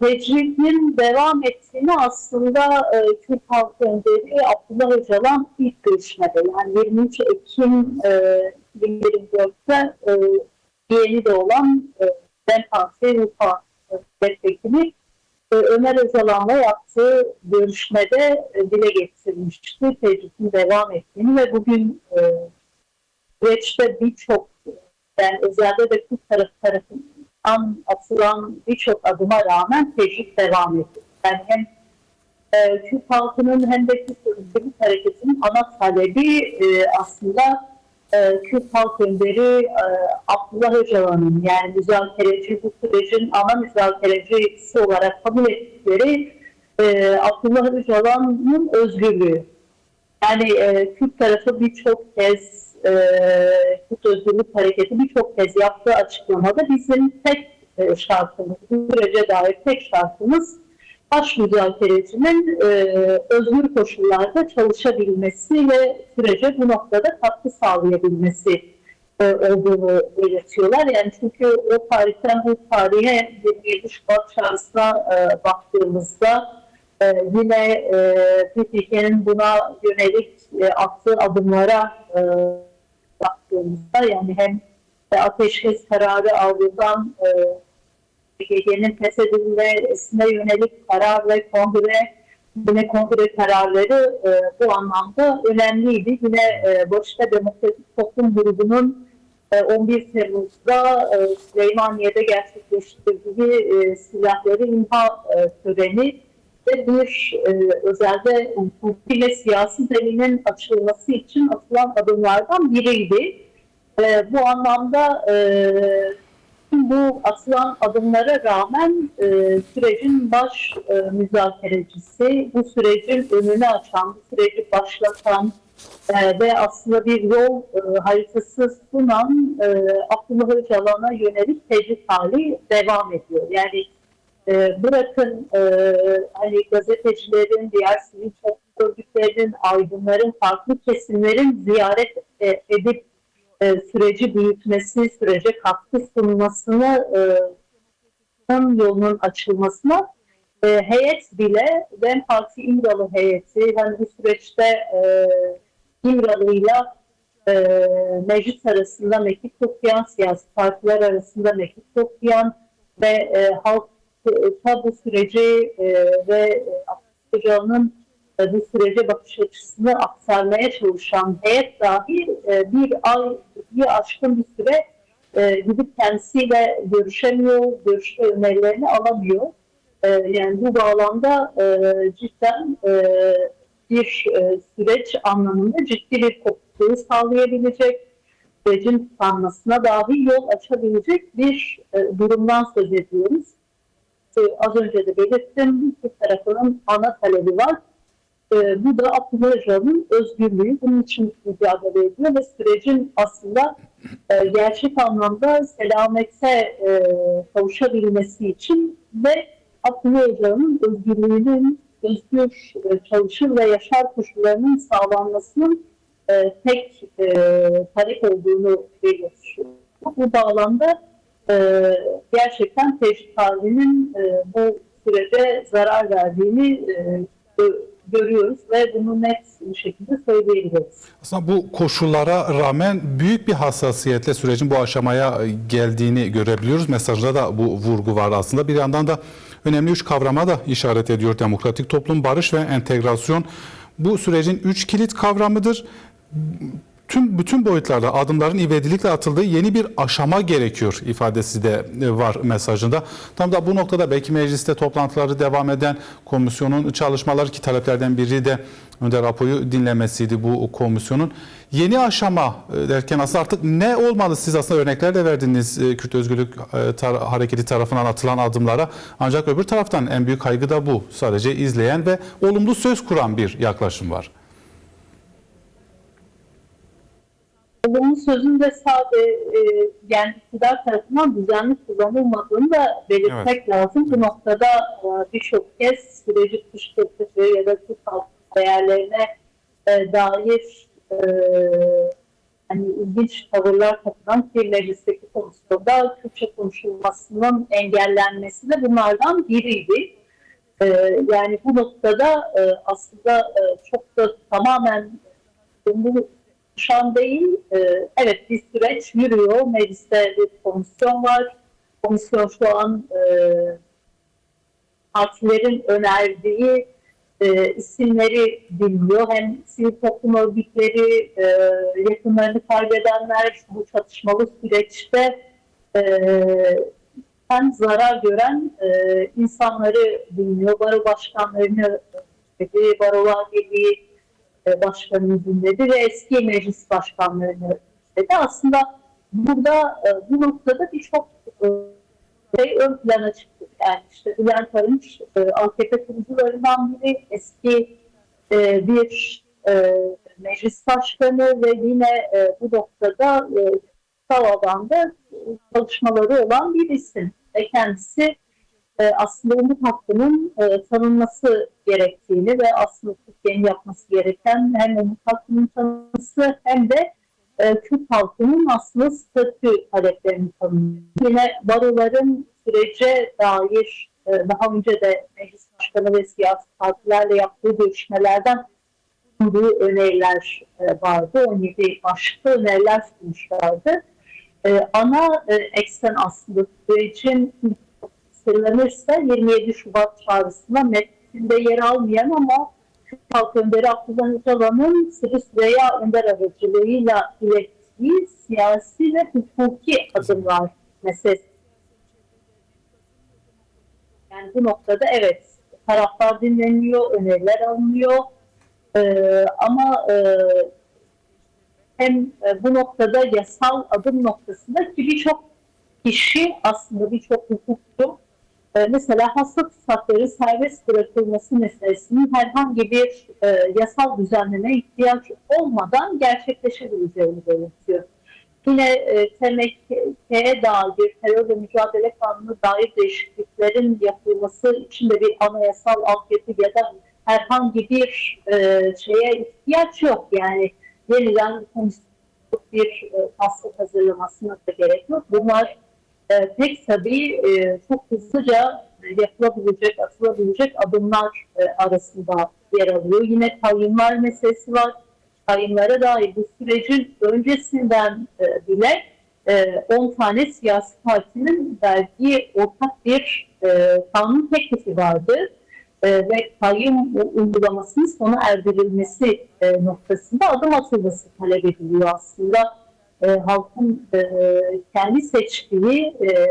tecritin devam ettiğini aslında e, Kürt halkı önderi Abdullah Öcalan ilk görüşmede yani 23 Ekim e, 2024'te e, yeni de olan e, DEM Parti Rufa milletvekili e, Ömer Öcalan'la yaptığı görüşmede e, dile getirmişti. Tecritin devam ettiğini ve bugün e, süreçte birçok yani özellikle de Kürt tarafı tarafından atılan birçok adıma rağmen tecrit devam ediyor. Yani hem e, Kürt halkının hem de Kürt Özgürlük Hareketi'nin ana talebi e, aslında e, Kürt halk önderi e, Abdullah Öcalan'ın yani müzakereci bu sürecin ana müzakerecisi olarak kabul ettikleri e, Abdullah Öcalan'ın özgürlüğü. Yani e, Kürt tarafı birçok kez e, Kürt Özgürlük Hareketi birçok kez yaptığı açıklamada bizim tek e, şartımız, sürece dair tek şartımız baş müzakerecinin e, özgür koşullarda çalışabilmesi ve sürece bu noktada katkı sağlayabilmesi e, olduğunu belirtiyorlar. Yani çünkü o tarihten bu tarihe 27 Şubat çağrısına e, baktığımızda e, yine e, PKK'nın buna yönelik e, attığı adımlara e, baktığımızda yani hem e, ateşkes kararı aldığından e, PKK'nın feshedilmesine yönelik karar ve kongre yine kongre kararları e, bu anlamda önemliydi. Yine e, Başta Demokratik Toplum Grubu'nun e, 11 Temmuz'da e, Süleymaniye'de gerçekleştirdiği e, silahları imha e, töreni ve bir e, özellikle hukuki ve siyasi zeminin açılması için atılan adımlardan biriydi. E, bu anlamda e, bu atılan adımlara rağmen e, sürecin baş e, müzakerecisi, bu sürecin önünü açan, bu süreci başlatan e, ve aslında bir yol e, haritası sunan e, Abdullah Öcalan'a yönelik tecrit hali devam ediyor. Yani e, bırakın e, hani gazetecilerin, diğer sivil toplum örgütlerinin, aydınların, farklı kesimlerin ziyaret e, edip e, süreci büyütmesi, sürece katkı sunmasını e, yolunun açılmasına e, heyet bile DEM Parti İmralı heyeti hani bu süreçte e, İmralı'yla e, meclis arasında mektup okuyan, siyasi partiler arasında mektup okuyan ve e, halka bu süreci e, ve e, Abdülhamid'in e, bu sürece bakış açısını aktarmaya çalışan heyet dahi e, bir ay, bir aşkın bir süre e, gidip kendisiyle görüşemiyor, görüşme önerilerini alamıyor. Yani bu bağlamda cidden bir süreç anlamında ciddi bir kopukluğu sağlayabilecek, sürecin tıkanmasına dahi yol açabilecek bir durumdan söz ediyoruz. E, az önce de belirttim, bir tarafının ana talebi var. E, bu da Abdullah özgürlüğü. Bunun için mücadele ediyor ve sürecin aslında e, gerçek anlamda selamete e, kavuşabilmesi için ve Abdullah özgürlüğünün özgür e, çalışır ve yaşar koşullarının sağlanmasının e, tek e, talep olduğunu belirtiyor. Bu bağlamda e, gerçekten halinin e, bu sürece zarar verdiğini e, gö- görüyoruz ve bunu net bir şekilde söyleyebiliriz. Aslında bu koşullara rağmen büyük bir hassasiyetle sürecin bu aşamaya geldiğini görebiliyoruz. Mesajda da bu vurgu var aslında. Bir yandan da önemli üç kavrama da işaret ediyor. Demokratik toplum, barış ve entegrasyon. Bu sürecin üç kilit kavramıdır. Tüm bütün boyutlarda adımların ivedilikle atıldığı yeni bir aşama gerekiyor ifadesi de var mesajında. Tam da bu noktada belki mecliste toplantıları devam eden komisyonun çalışmaları ki taleplerden biri de Önder Apo'yu dinlemesiydi bu komisyonun. Yeni aşama e, derken aslında artık ne olmalı siz aslında örnekler de verdiniz e, Kürt Özgürlük e, Hareketi tarafından atılan adımlara. Ancak öbür taraftan en büyük kaygı da bu. Sadece izleyen ve olumlu söz kuran bir yaklaşım var. Bunun sözünde sadece e, yani iktidar tarafından düzenli kullanılmadığını da belirtmek lazım. Bu noktada e, birçok kez süreci kışkırtıcı ya da Türk halkı değerlerine e, dair e, hani ilginç tavırlar takılan ki meclisteki komisyonda Türkçe konuşulmasının engellenmesi de bunlardan biriydi. Yani bu noktada e, aslında e, çok da tamamen bu şu an değil. e, evet bir süreç yürüyor. Mecliste bir komisyon var. Komisyon şu an e, partilerin önerdiği e, isimleri dinliyor. Hem sivil toplum örgütleri, e, yakınlarını kaybedenler bu çatışmalı süreçte e, hem zarar gören e, insanları dinliyor. Baro başkanlarını dinledi, Barolar Birliği e, başkanını dinledi ve eski meclis başkanlarını dinledi. Aslında burada e, bu noktada birçok e, şey ön plana çıktı. Yani işte Bülent Arınç e, AKP kurucularından biri, eski e, bir e, meclis başkanı ve yine e, bu noktada e, kutsal alanda e, çalışmaları olan bir isim. Ve kendisi e, aslında umut hakkının e, tanınması gerektiğini ve aslında Türkiye'nin yapması gereken hem umut hakkının tanınması hem de e, Kürt halkının aslında statü taleplerini tanımlıyor. Yine baroların sürece dair e, daha önce de meclis başkanı ve siyasi partilerle yaptığı görüşmelerden sunduğu öneriler e, vardı. 17 başlıklı öneriler sunmuşlardı. E, ana e, eksen aslında sürecin sırlanırsa 27 Şubat çağrısında metninde yer almayan ama Halk Önderi Abdullah Öcalan'ın Sırrı Süreyya Önder aracılığıyla ilettiği siyasi ve hukuki adımlar meselesi. Yani bu noktada evet taraflar dinleniyor, öneriler alınıyor Ee, ama e, hem e, bu noktada yasal adım noktasında ki birçok kişi aslında birçok hukukçu e, mesela hasta tutsakları serbest bırakılması meselesinin herhangi bir e, yasal düzenleme ihtiyaç olmadan gerçekleşebileceğini belirtiyor. Yine e, TMK'ye dair, terör ve mücadele kanunu dair değişikliklerin yapılması için de bir anayasal altyapı ya da herhangi bir e, şeye ihtiyaç yok. Yani yeniden bir e, taslak hazırlamasına da gerek yok. Bunlar e, pek tabii e, çok hızlıca yapılabilecek, atılabilecek adımlar e, arasında yer alıyor. Yine kayyumlar meselesi var. Kayyumlara dair bu sürecin öncesinden e, bile e, 10 tane siyasi partinin verdiği ortak bir e, kanun teklifi vardı. E, ve kayyum uygulamasının sona erdirilmesi e, noktasında adım atılması talep ediliyor aslında e, halkın e, kendi seçtiği e,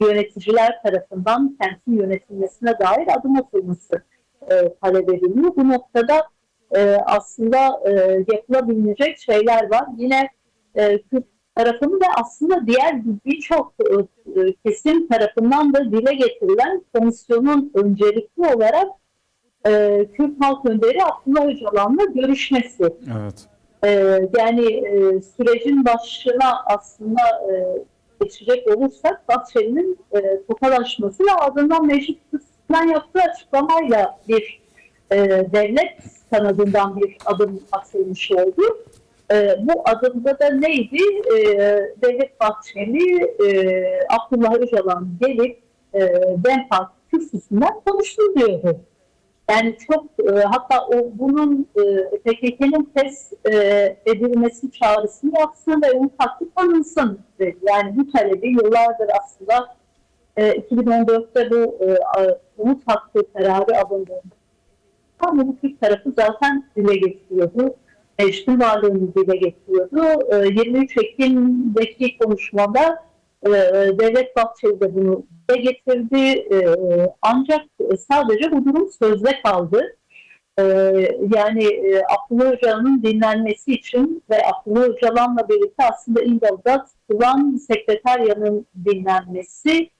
yöneticiler tarafından kentin yönetilmesine dair adım atılması e, talep ediliyor. Bu noktada e, aslında e, yapılabilecek şeyler var. Yine e, Kürt tarafının ve aslında diğer birçok e, e, kesim tarafından da dile getirilen komisyonun öncelikli olarak e, Kürt Halk Önderi Abdullah Öcalan'la görüşmesi. Evet. Ee, yani e, sürecin başına aslında e, geçecek olursak Bahçeli'nin e, tokalaşması ve ardından meclis kürsüsünden yaptığı açıklamayla bir e, devlet kanadından bir adım atılmış oldu. E, bu adımda da neydi? E, devlet Bahçeli, e, Abdullah Öcalan gelip e, DEM Parti kürsüsünden konuştu diyordu. Yani çok e, hatta o bunun e, PKK'nın test e, edilmesi çağrısını yapsın ve hakkı tanınsın dedi. Yani bu talebi yıllardır aslında e, 2014'te bu e, umut hakkı kararı alındığında ama bu Türk tarafı zaten dile getiriyordu. Meclisin varlığını dile getiriyordu. E, 23 Ekim'deki konuşmada e, Devlet Bahçeli de bunu dile getirdi. E, ancak sadece bu durum sözde kaldı. E, yani e, Abdullah Öcalan'ın dinlenmesi için ve Abdullah Öcalan'la birlikte aslında İndalı'da tutulan sekreteryanın dinlenmesi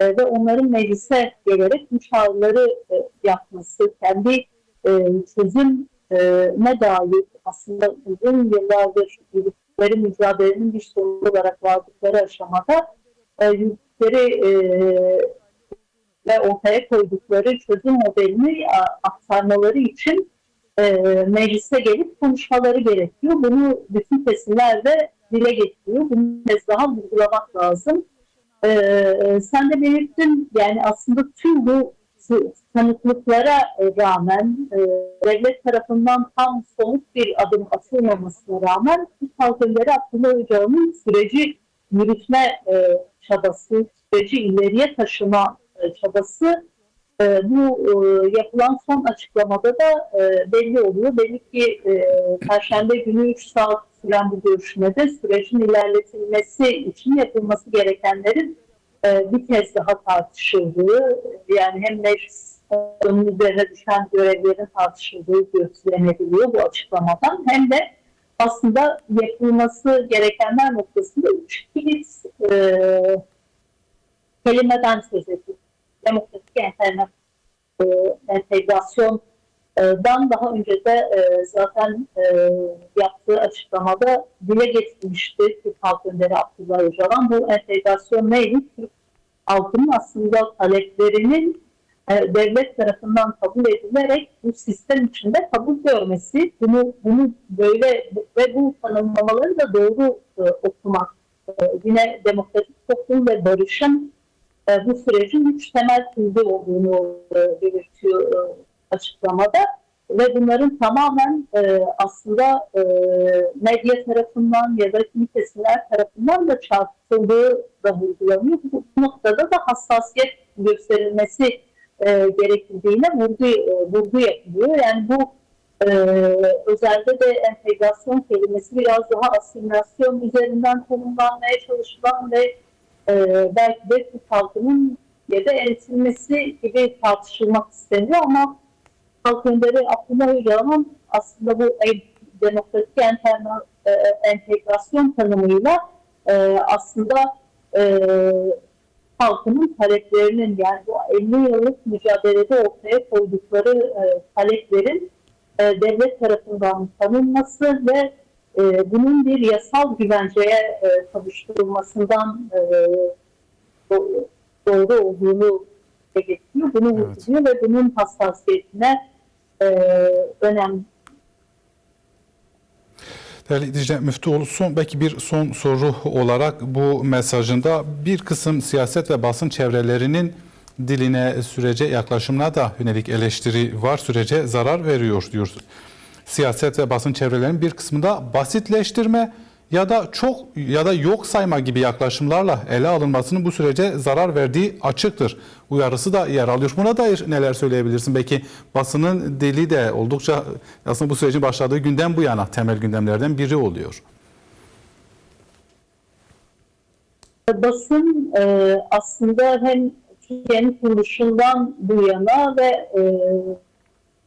e, ve onların meclise gelerek bu çağrıları e, yapması, kendi e, çözüm ne dair aslında uzun yıllardır yürüttükleri mücadelenin bir sonucu olarak vardıkları aşamada e, yürüttükleri e, ve ortaya koydukları çözüm modelini aktarmaları için e, meclise gelip konuşmaları gerekiyor. Bunu bütün kesimler de dile getiriyor. Bunu kez daha vurgulamak lazım. E, sen de belirttin yani aslında tüm bu tanıklıklara rağmen e, devlet tarafından tam somut bir adım atılmamasına rağmen Halk Önderi Abdullah Öcalan'ın süreci yürütme e, çabası, süreci ileriye taşıma e, çabası e, bu e, yapılan son açıklamada da e, belli oluyor. Belli ki e, Perşembe günü 3 saat süren bu görüşmede sürecin ilerletilmesi için yapılması gerekenlerin e, bir kez daha tartışıldığı, yani hem meclis onun üzerine düşen görevlerin tartışıldığı gözlenebiliyor bu açıklamadan hem de aslında yapılması gerekenler noktasında üç kilit e, kelimeden söz ediyor. Demokratik internet e, entegrasyondan daha önce de e, zaten e, yaptığı açıklamada dile getirmişti Türk Halk Önderi Abdullah Öcalan. Bu entegrasyon neydi? Türk halkının aslında taleplerinin e, devlet tarafından kabul edilerek bu sistem içinde kabul görmesi, bunu bunu böyle ve bu tanımlamaları da doğru okumak, yine demokratik toplum ve barışın bu sürecin üç temel kilidi olduğunu e, belirtiyor açıklamada ve bunların tamamen e, aslında e, medya tarafından ya da kimi tarafından da çarpıtıldığı da vurgulanıyor. Bu noktada da hassasiyet gösterilmesi e, gerekildiğine vurgu, e, vurgu yapılıyor. Yani bu e, özellikle de entegrasyon kelimesi biraz daha asimilasyon üzerinden konumlanmaya çalışılan ve e, belki de Türk halkının ya da eritilmesi gibi tartışılmak isteniyor ama halk önderi Abdullah Öcalan aslında bu demokratik enterna- e, entegrasyon tanımıyla e, aslında e, halkının taleplerinin yani bu 50 yıllık mücadelede ortaya koydukları e, taleplerin e, devlet tarafından tanınması ve e, bunun bir yasal güvenceye e, kavuşturulmasından e, do- doğru olduğunu getiriyor. Bunu Evet. ve bunun hassasiyetine e, önem Değerli Dicle Müftüoğlu son belki bir son soru olarak bu mesajında bir kısım siyaset ve basın çevrelerinin diline sürece yaklaşımına da yönelik eleştiri var sürece zarar veriyor diyor. Siyaset ve basın çevrelerinin bir kısmında basitleştirme ya da çok ya da yok sayma gibi yaklaşımlarla ele alınmasının bu sürece zarar verdiği açıktır. Uyarısı da yer alıyor. Buna dair neler söyleyebilirsin? Belki basının dili de oldukça aslında bu sürecin başladığı günden bu yana temel gündemlerden biri oluyor. basın e, aslında hem Türkiye'nin kuruluşundan bu yana ve e,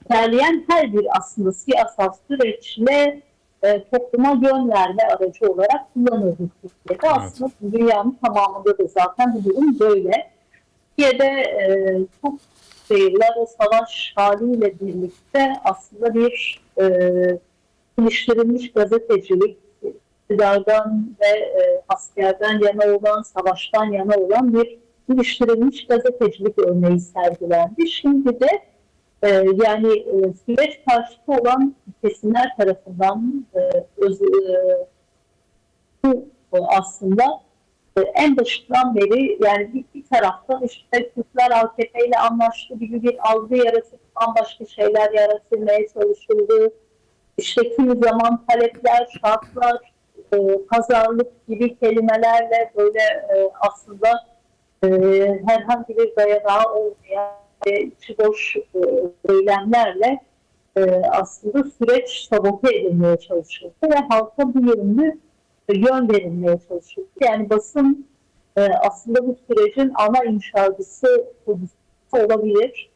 ilerleyen her bir aslında siyasal süreçle e, topluma yön verme aracı olarak kullanıldı Türkiye'de. Evet. Aslında dünyanın tamamında da zaten bu durum böyle. Türkiye'de e, çok şehirler o savaş haliyle birlikte aslında bir e, geliştirilmiş gazetecilik, iktidardan ve e, askerden yana olan, savaştan yana olan bir geliştirilmiş gazetecilik örneği sergilendi. Şimdi de e, yani e, süreç karşıtı olan kesimler tarafından e, öz, e, bu aslında e, en başından beri yani bir, bir taraftan işte Türkler AKP ile anlaştı gibi bir algı yaratıp bambaşka şeyler yaratılmaya çalışıldı. İşte kimi zaman talepler, şartlar, e, pazarlık gibi kelimelerle böyle e, aslında e, herhangi bir dayanağı olmayan ve boş e, eylemlerle e, aslında süreç sabote edilmeye çalışıldı ve halka bu yönlü e, yön verilmeye çalışıldı. Yani basın e, aslında bu sürecin ana inşacısı olabilir.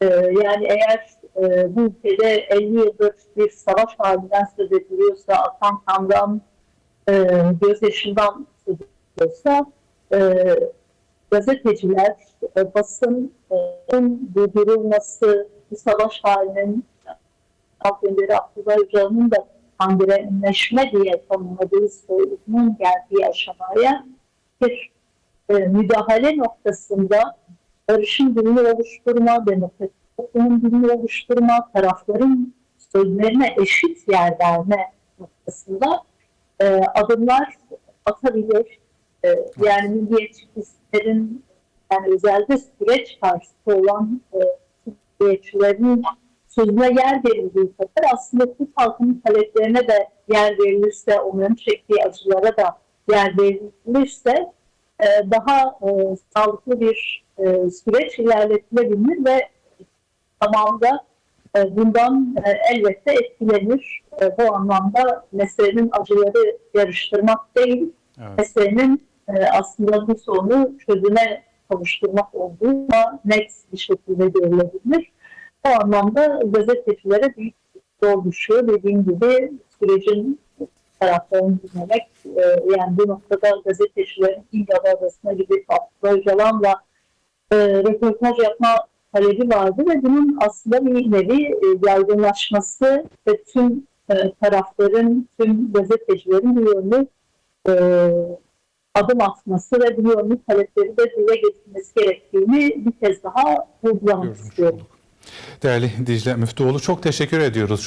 E, yani eğer e, bu ülkede 50 yıldır bir savaş halinden söz ediliyorsa, atan kandan, e, gözyaşından söz ediliyorsa, e, gazeteciler, e, basın e, durdurulması, bu savaş halinin Halk Önderi Abdullah Öcalan'ın da kangrenleşme diye tanımladığı soyluğunun geldiği aşamaya bir e, müdahale noktasında barışın dilini oluşturma, demokratik toplumun dilini oluşturma, tarafların sözlerine eşit yer verme noktasında e, adımlar atabilir. E, yani milliyetçi kesimlerin yani özellikle süreç karşıtı olan e, sözüne yer verildiği kadar aslında Türk halkının taleplerine de yer verilirse, onların çektiği acılara da yer verilirse e, daha e, sağlıklı bir e, süreç ilerletilebilir ve tamamda e, bundan e, elbette etkilenir. E, bu anlamda meselenin acıları yarıştırmak değil, Evet. meselenin e, aslında bu sorunu çözüme kavuşturmak olduğu da net bir şekilde görülebilir. Bu anlamda gazetecilere büyük rol düşüyor. Dediğim gibi sürecin taraflarını dinlemek, e, yani bu noktada gazetecilerin İngiltere arasına gidip Abdullah Öcalan'la e, röportaj yapma talebi vardı ve bunun aslında bir nevi e, yaygınlaşması ve tüm e, tarafların, tüm gazetecilerin bu yönlü e, adım atması ve bu yönlü talepleri de dile getirmesi gerektiğini bir kez daha vurgulamak istiyorum. Değerli Dicle Müftüoğlu çok teşekkür ediyoruz. Çok